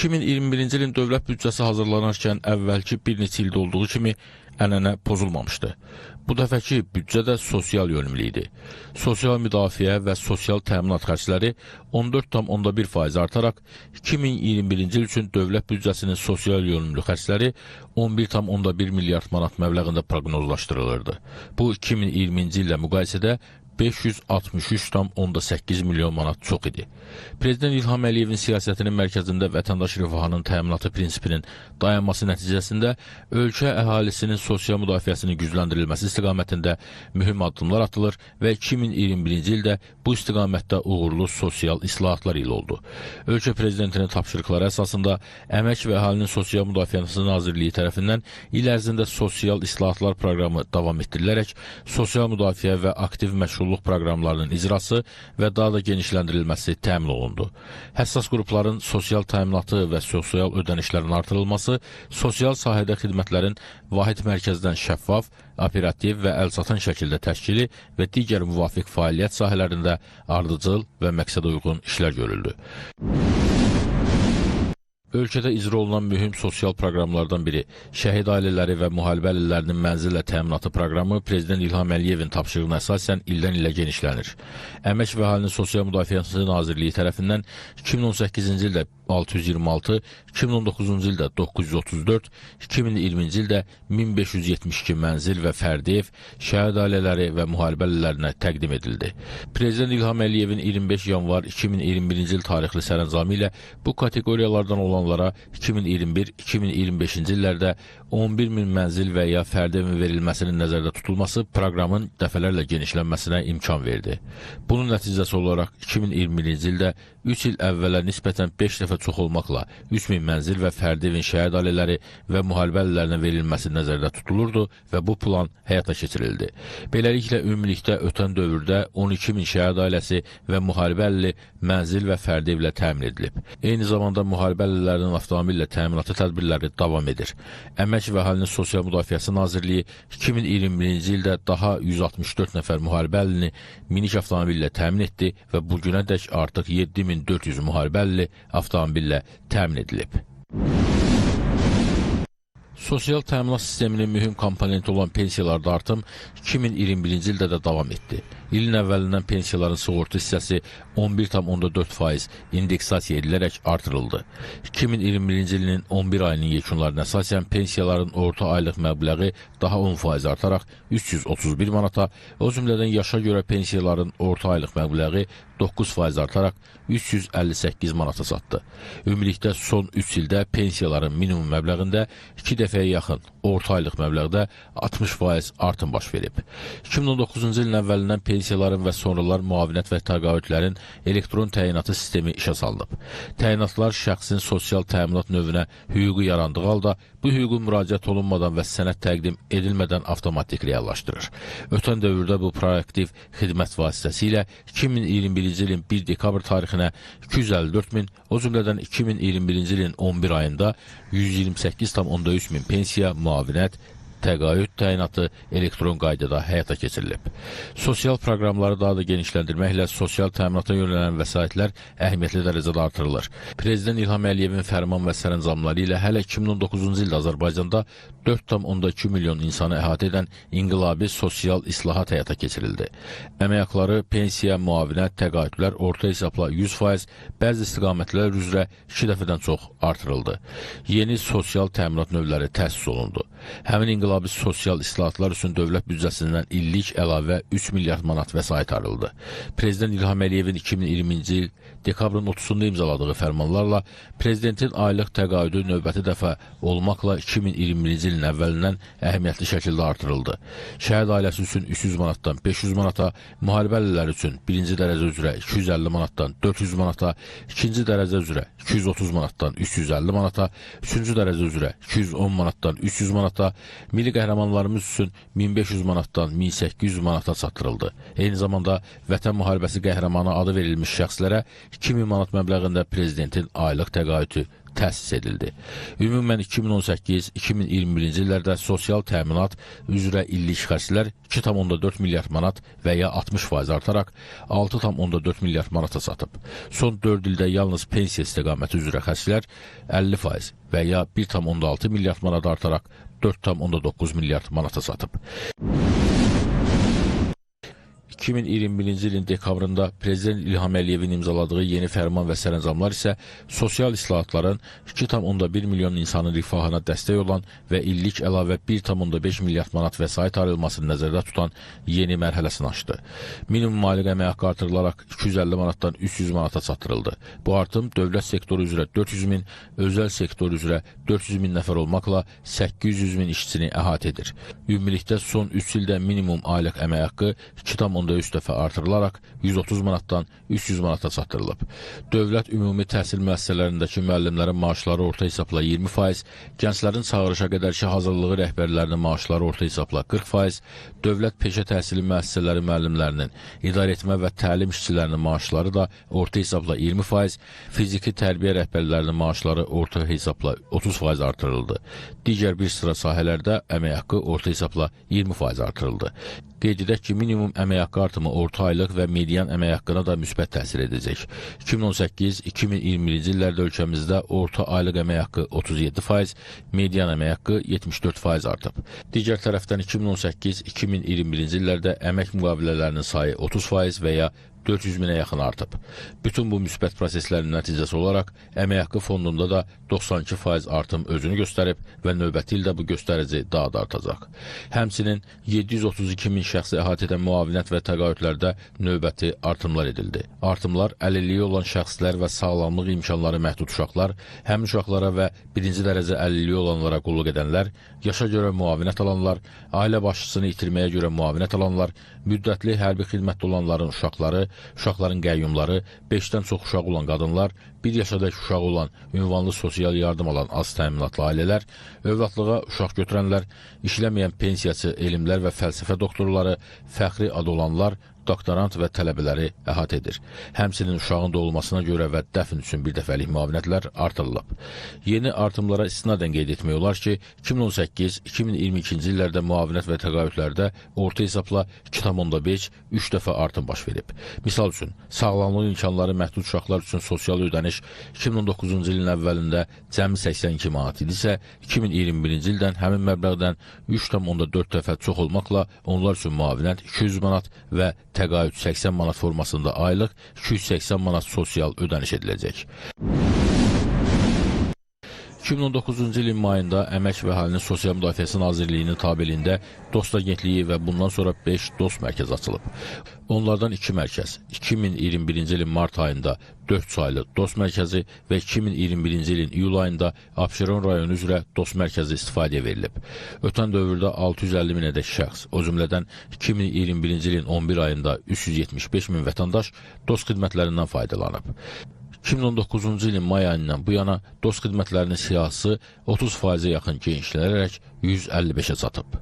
2021-ci ilin dövlət büdcəsi hazırlanarkən əvvəlki bir neçə ildə olduğu kimi ənənə pozulmamışdı. Bu dəfəki büdcə də sosial yönümlü idi. Sosial müdafiə və sosial təminat xərcləri 14,1% artaraq 2021-ci il üçün dövlət büdcəsinin sosial yönümlü xərcləri 11,1 milyard manat məbləğində proqnozlaşdırılırdı. Bu 2020-ci illə müqayisədə 563,8 milyon manat çox idi. Prezident İlham Əliyevin siyasətinin mərkəzində vətəndaş rifahının təminatı prinsipinin dayanması nəticəsində ölkə əhalisinin sosial müdafiəsinin gücləndirilməsi istiqamətində mühüm addımlar atılır və 2021-ci ildə bu istiqamətdə uğurlu sosial islahatlar il oldu. Ölkə prezidentinin tapşırıqları əsasında Əmək və Əhalinin Sosial Müdafiəsi Nazirliyi tərəfindən il ərzində sosial islahatlar proqramı davam etdirilərək sosial müdafiə və aktiv məşğulluq proqramlarının icrası və daha da genişləndirilməsi təmin olundu. Həssas qrupların sosial təminatı və sosial ödənişlərin artırılması, sosial sahədə xidmətlərin vahid mərkəzdən şəffaf, operativ və əlçatan şəkildə təşkili və digər müvafiq fəaliyyət sahələrində ardıcıl və məqsədə uyğun işlər görüldü. Ölkədə icra olunan mühüm sosial proqramlardan biri şəhid ailələri və müharibə əlillərinin mənzillə təminatı proqramı Prezident İlham Əliyevin tapşırığına əsasən ildən ilə genişlənir. Əmək və Əhalinin Sosial Müdafiəsi Nazirliyi tərəfindən 2018-ci ildə 626, 2019-cu ildə 934, 2020-ci ildə 1572 mənzil və fərdi ev şəhid ailələri və müharibə əlillərinə təqdim edildi. Prezident İlham Əliyevin 25 yanvar 2021-ci il tarixli sərəncamı ilə bu kateqoriyalardan olanlara 2021-2025-ci illərdə 11 min mənzil və ya fərdi evin verilməsinin nəzərdə tutulması proqramın dəfələrlə genişlənməsinə imkan verdi. Bunun nəticəsi olaraq 2021-ci ildə 3 il əvvələ nisbətən 5 dəfə çox olmaqla 3000 mənzil və fərdi evin şəhid ailələri və müharibə əlillərinə verilməsi nəzərdə tutulurdu və bu plan həyata keçirildi. Beləliklə, ümumilikdə ötən dövrdə 12 min şəhid ailəsi və müharibə əlili mənzil və fərdi evlə təmin edilib. Eyni zamanda müharibə əlillərinin avtomobillə təminatı tədbirləri davam edir. Əmək və Əhalinin Sosial Müdafiəsi Nazirliyi 2021-ci ildə daha 164 nəfər müharibə əlilini minik avtomobillə təmin etdi və bu günədək artıq 7400 müharibə əlili avtomobillə təmin edilib. Sosial təminat sisteminin mühüm komponenti olan pensiyalarda artım 2021-ci ildə də davam etdi. İlin əvvəlindən pensiyaların sığorta hissəsi 11,4% indeksasiya edilərək artırıldı. 2021-ci ilin 11 ayının yekunlarına əsasən pensiyaların orta aylıq məbləği daha 10% artaraq 331 manata, o cümlədən yaşa görə pensiyaların orta aylıq məbləği 9% artaraq 358 manata çatdı. Ümumilikdə son 3 ildə pensiyaların minimum məbləğində 2 dəfəyə yaxın, orta aylıq məbləğdə 60% artım baş verib. 2019-cu ilin əvvəlindən pensiyaların və sonralar müavinət və təqaüdlərin elektron təyinatı sistemi işə salınıb. Təyinatlar şəxsin sosial təminat növünə hüququ yarandığı halda bu hüququn müraciət olunmadan və sənəd təqdim edilmədən avtomatik reallaşdırır. Ötən dövrdə bu proaktiv xidmət vasitəsilə 2021-ci ilin 1 dekabr tarixinə 254 min, o cümlədən 2021-ci ilin 11 ayında 128,3 min pensiya, müavinət, təqaüd təyinatı elektron qaydada həyata keçirilib. Sosial proqramları daha da genişləndirməklə sosial təminata yönələn vəsaitlər əhəmiyyətli dərəcədə artırılır. Prezident İlham Əliyevin fərman və sərəncamları ilə hələ 2019-cu ildə Azərbaycanda 4,2 milyon insanı əhatə edən inqilabi sosial islahat həyata keçirildi. Əmək haqları, pensiya, müavinət, təqaüdlər orta hesabla 100%, bəzi istiqamətlər üzrə 2 dəfədən çox artırıldı. Yeni sosial təminat növləri təsis olundu. Həmin inqilabi sosial islahatlar üçün dövlət büdcəsindən illik əlavə 3 milyard manat vəsait ayrıldı. Prezident İlham Əliyevin 2020-ci il dekabrın 30-da imzaladığı fərmanlarla prezidentin aylıq təqaüdü növbəti dəfə olmaqla 2021-ci ilin əvvəlindən əhəmiyyətli şəkildə artırıldı. Şəhid ailəsi üçün 300 manatdan 500 manata, müharibə əlilləri üçün birinci dərəcə üzrə 250 manatdan 400 manata, ikinci dərəcə üzrə 230 manatdan 350 manata, üçüncü dərəcə üzrə 210 manatdan 300 manata, milli qəhrəmanlarımız üçün 1500 manatdan 1800 manata çatdırıldı. Eyni zamanda Vətən müharibəsi qəhrəmanı adı verilmiş şəxslərə 2000 manat məbləğində prezidentin aylıq təqaüdü təsis edildi. Ümumən 2018-2021-ci illərdə sosial təminat üzrə illik xərclər 2,4 milyard manat və ya 60% artaraq 6,4 milyard manata çatıb. Son 4 ildə yalnız pensiya istiqaməti üzrə xərclər 50% və ya 1,6 milyard manat artaraq 4,9 milyard manata çatıb. 2021-ci ilin dekabrında Prezident İlham Əliyevin imzaladığı yeni fərman və sərəncamlar isə sosial islahatların 2,1 milyon insanın rifahına dəstək olan və illik əlavə 1,5 milyard manat vəsait ayrılmasını nəzərdə tutan yeni mərhələsini açdı. Minimum aylıq əmək haqqı artırılaraq 250 manatdan 300 manata çatdırıldı. Bu artım dövlət sektoru üzrə 400 min, özəl sektor üzrə 400 min nəfər olmaqla 800 min işçini əhatə edir. Ümumilikdə son 3 ildə minimum aylıq əmək haqqı 2,3 dəfə artırılaraq 130 manatdan 300 manata çatdırılıb. Dövlət ümumi təhsil müəssisələrindəki müəllimlərin maaşları orta hesabla 20%, gənclərin çağırışa qədərki hazırlığı rəhbərlərinin maaşları orta hesabla 40%, dövlət peşə təhsili müəssisələri müəllimlərinin, idarəetmə və təlim işçilərinin maaşları da orta hesabla 20%, fiziki tərbiyə rəhbərlərinin maaşları orta hesabla 30% artırıldı. Digər bir sıra sahələrdə əmək haqqı orta hesabla 20% artırıldı. Qeyd edək ki, minimum əmək haqqı artımı orta aylıq və median əmək haqqına da müsbət təsir edəcək. 2018-2021-ci illərdə ölkəmizdə orta aylıq əmək haqqı 37%, median əmək haqqı 74% artıb. Digər tərəfdən 2018-2021-ci illərdə əmək müqavilələrinin sayı 30% və ya 400 minə yaxın artıb. Bütün bu müsbət proseslərin nəticəsi olaraq əmək haqqı fondunda da 92% artım özünü göstərib və növbəti ildə bu göstərici daha da artacaq. Həmçinin 732 min şəxsi əhatə edən müavinət və təqaüdlərdə növbəti artımlar edildi. Artımlar əlilliyi olan şəxslər və sağlamlıq imkanları məhdud uşaqlar, həm uşaqlara və birinci dərəcə əlilliyi olanlara qulluq edənlər, yaşa görə müavinət alanlar, ailə başçısını itirməyə görə müavinət alanlar, müddətli hərbi xidmətdə olanların uşaqları, uşaqların qəyyumları, 5-dən çox uşağı olan qadınlar, 1 yaşadakı uşağı olan ünvanlı sosial yardım alan az təminatlı ailələr, övladlığa uşaq götürənlər, işləməyən pensiyaçı, elmlər və fəlsəfə doktorları, fəxri adı olanlar, doktorant və tələbələri əhatə edir. Həmçinin uşağın doğulmasına görə və dəfn üçün bir dəfəlik müavinətlər artırılıb. Yeni artımlara istinadən qeyd etmək olar ki, 2018-2022-ci illərdə müavinət və təqaüdlərdə orta hesabla 2,5-3 dəfə artım baş verib. Misal üçün, sağlamlıq imkanları məhdud uşaqlar üçün sosial ödəniş 2019-cu ilin əvvəlində cəmi 82 manat idisə, 2021-ci ildən həmin məbləğdən 3,4 dəfə çox olmaqla onlar üçün müavinət 200 manat və təqaüd 80 manat formasında aylıq 280 manat sosial ödəniş ediləcək. 2019-cu ilin mayında Əmək və Əhalinin Sosial Müdafiəsi Nazirliyinin tabeliyində Dost Agentliyi və bundan sonra 5 Dost mərkəzi açılıb. Onlardan 2 mərkəz 2021-ci ilin mart ayında 4 saylı Dost mərkəzi və 2021-ci ilin iyul ayında Abşeron rayonu üzrə Dost mərkəzi istifadəyə verilib. Ötən dövrdə 650 minədək şəxs, o cümlədən 2021-ci ilin 11 ayında 375 min vətəndaş Dost xidmətlərindən faydalanıb. 2019-cu ilin may ayından bu yana dost xidmətlərinin siyahısı 30%-ə yaxın genişlənərək 155-ə çatıb.